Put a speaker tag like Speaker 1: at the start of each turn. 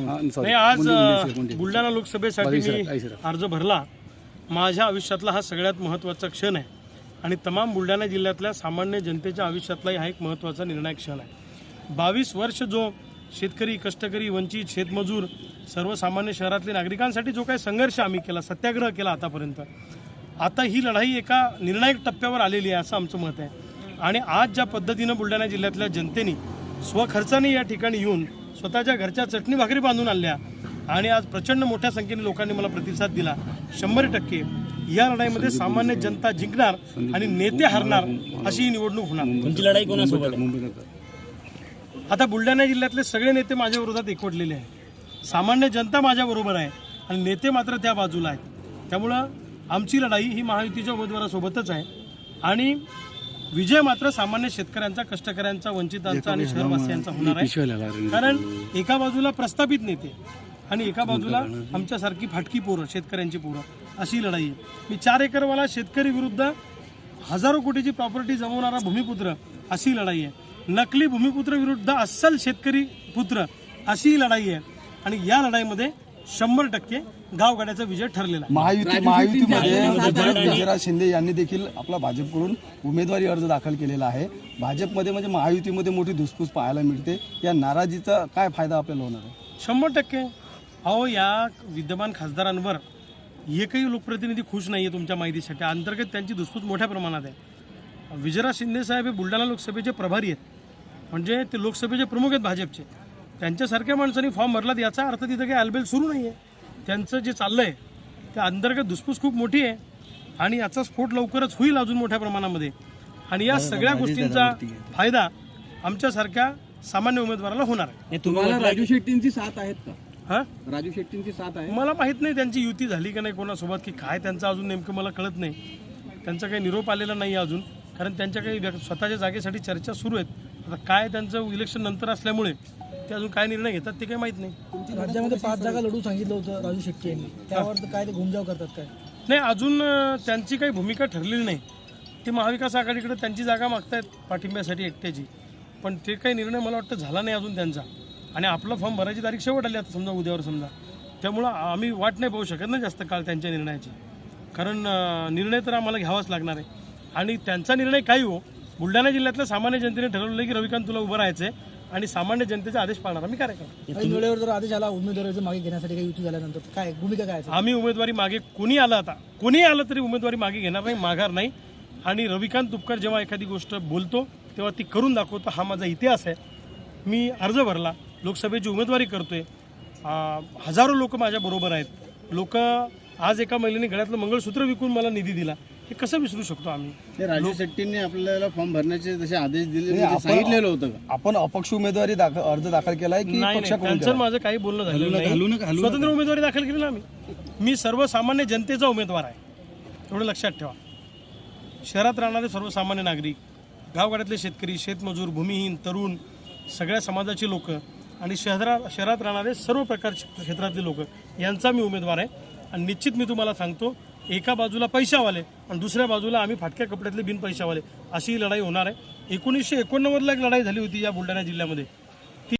Speaker 1: हा, sorry.
Speaker 2: नाही आज. बुलढाणा लोकसभेसाठी मी. अर्ज भरला माझ्या आयुष्यातला हा सगळ्यात महत्त्वाचा क्षण आहे आणि तमाम बुलढाणा जिल्ह्यातल्या सामान्य जनतेच्या आयुष्यातलाही हा एक महत्त्वाचा निर्णायक क्षण आहे बावीस वर्ष जो शेतकरी कष्टकरी वंचित शेतमजूर सर्वसामान्य शहरातले नागरिकांसाठी जो काही संघर्ष आम्ही केला सत्याग्रह केला आतापर्यंत आता ही लढाई एका निर्णायक टप्प्यावर आलेली आहे असं आमचं मत आहे आणि आज ज्या पद्धतीनं बुलढाणा जिल्ह्यातल्या जनतेने स्वखर्चाने या ठिकाणी येऊन स्वतःच्या घरच्या चटणी भाकरी बांधून आणल्या आणि आज प्रचंड मोठ्या संख्येने लोकांनी मला प्रतिसाद दिला. शंभर टक्के या लढाईमध्ये सामान्य जनता जिंकणार आणि नेते हरणार अशी ही निवडणूक होणार.
Speaker 3: तुमची लढाई कोणासोबत
Speaker 2: आता बुलढाणा जिल्ह्यातले सगळे नेते माझ्या विरोधात एकवटलेले आहेत. सामान्य जनता माझ्या बरोबर आहे आणि नेते मात्र त्या बाजूला आहेत. त्यामुळं आमची लढाई ही महायुतीच्या उमेदवारासोबतच आहे. आणि विजय मात्र सामान्य शेतकऱ्यांचा कष्टकऱ्यांचा वंचितांचा आणि शहरवासियांचा होणार आहे. कारण एका बाजूला प्रस्थापित नेते आणि एका बाजूला आमच्यासारखी फाटकी पोरं शेतकऱ्यांची पोरं अशी लढाई आहे. मी चार एकरवाला शेतकरी विरुद्ध हजारो कोटीची प्रॉपर्टी जमवणारा भूमिपुत्र अशी लढाई आहे. नकली भूमिपुत्र विरुद्ध अस्सल शेतकरी पुत्र अशी लढाई आहे. आणि या लढाईमध्ये शंभर टक्के गावगाड्याचा विजय ठरलेला आहे.
Speaker 4: महायुती महायुतीमध्ये विजयराज शिंदे यांनी देखील आपला भाजपकडून उमेदवारी अर्ज दाखल केलेला आहे. भाजपमध्ये म्हणजे महायुतीमध्ये मोठी धुसफूस पाहायला मिळते. या नाराजीचा काय फायदा आपल्याला होणार आहे?
Speaker 2: शंभर टक्के. अहो या विद्यमान खासदारांवर एकही लोकप्रतिनिधी खुश नाही आहे तुमच्या माहितीसाठी. अंतर्गत त्यांची धुसफूस मोठ्या प्रमाणात आहे. विजयराज शिंदे साहेब हे बुलढाणा लोकसभेचे प्रभारी आहेत. म्हणजे ते लोकसभेचे प्रमुख आहेत भाजपचे. त्यांच्यासारख्या माणसांनी फॉर्म भरलात याचा अर्थ तिथं काही आलबेल सुरू नाही आहे त्यांचं जे चाललं आहे त्या अंतर्गत धुसफूस खूप मोठी आहे आणि याचा स्फोट लवकरच होईल अजून मोठ्या प्रमाणामध्ये. आणि या सगळ्या गोष्टींचा फायदा आमच्यासारख्या सामान्य उमेदवाराला होणार आहे.
Speaker 5: तुम्हाला राजू शेट्टींची साथ आहेत का?
Speaker 2: हां?
Speaker 5: राजू शेट्टींची साथ आहे?
Speaker 2: मला माहीत नाही त्यांची युती झाली का नाही कोणासोबत की काय त्यांचं अजून नेमकं मला कळत नाही. त्यांचा काही निरोप आलेला नाही अजून कारण त्यांच्या काही स्वतःच्या जागेसाठी चर्चा सुरू आहेत. आता काय त्यांचं इलेक्शन नंतर असल्यामुळे ते अजून काय निर्णय घेतात ते काही माहीत नाही.
Speaker 6: राज्यामध्ये पाच जागा लढू सांगितलं होतं राजू शेट्टी यांनी. त्यावर काय ते घुमजाव करतात काय?
Speaker 2: नाही अजून त्यांची काही भूमिका ठरलेली नाही. ते महाविकास आघाडीकडे त्यांची जागा मागतायत पाठिंब्यासाठी एकट्याची. पण ते काही निर्णय मला वाटतं झाला नाही अजून त्यांचा. आणि आपला फॉर्म भरायची तारीख शेवट आली आता समजा उद्यावर समजा. त्यामुळं आम्ही वाट नाही पाहू शकत ना जास्त काळ त्यांच्या निर्णयाची. कारण निर्णय तर आम्हाला घ्यावाच लागणार आहे. आणि त्यांचा निर्णय काही हो बुलढाणा जिल्ह्यातल्या सामान्य जनतेने ठरवलं की रविकांत तुला उभं राहायचं आहे आणि सामान्य जनतेचे आदेश पाळणार. आम्ही काय करणार?
Speaker 6: काही वेळेवर जर आदेश आला उमेदवाराचं मागे घेण्यासाठी काही युती झाल्यानंतर काय भूमिका काय असेल?
Speaker 2: आम्ही उमेदवारी मागे कोणी आलं आता? कोणी आलं तरी उमेदवारी मागे घेणार नाही माघार नाही. आणि रविकांत तुपकर जेव्हा एखादी गोष्ट बोलतो तेव्हा ती करून दाखवतो. हा माझा इतिहास आहे. मी अर्ज भरला. लोकसभेची उमेदवारी करतोय. आ, हजारो लोक माझ्या बरोबर आहेत. लोक आज एका महिलेने गळ्यातलं मंगळसूत्र विकून मला निधी दिला. हे कसं विसरू शकतो आम्ही?
Speaker 5: ते राजू शेट्टींनी आपल्याला फॉर्म भरण्याचे जसे आदेश दिले म्हणजे
Speaker 4: आपण-
Speaker 5: सांगितलेलं होतं
Speaker 4: आपण अपक्ष उमेदवारी दाखल अर्ज दाखल केलाय की
Speaker 2: त्यांचं? माझं काही बोलणं नाही.
Speaker 5: घालू
Speaker 2: स्वतंत्र उमेदवारी दाखल केली ना आम्ही. मी सर्वसामान्य जनतेचा उमेदवार आहे. एवढं लक्षात ठेवा. शहरात राहणारे सर्वसामान्य नागरिक गावगाड्यातले शेतकरी शेतमजूर भूमिहीन तरुण सगळ्या समाजाचे लोक आणि शहरात शहरात राहणारे सर्व प्रकारचे क्षेत्रातले लोक यांचा मी उमेदवार आहे. आणि निश्चित मी तुम्हाला सांगतो एका बाजूला पैशावाले आणि दुसऱ्या बाजूला आम्ही फाटक्या कपड्यातले बिन पैशावाले. अशी ही लढाई होणार आहे. एकोणीसशे एकोणनव्वदला एक लढाई झाली होती या बुलढाणा जिल्ह्यामध्ये.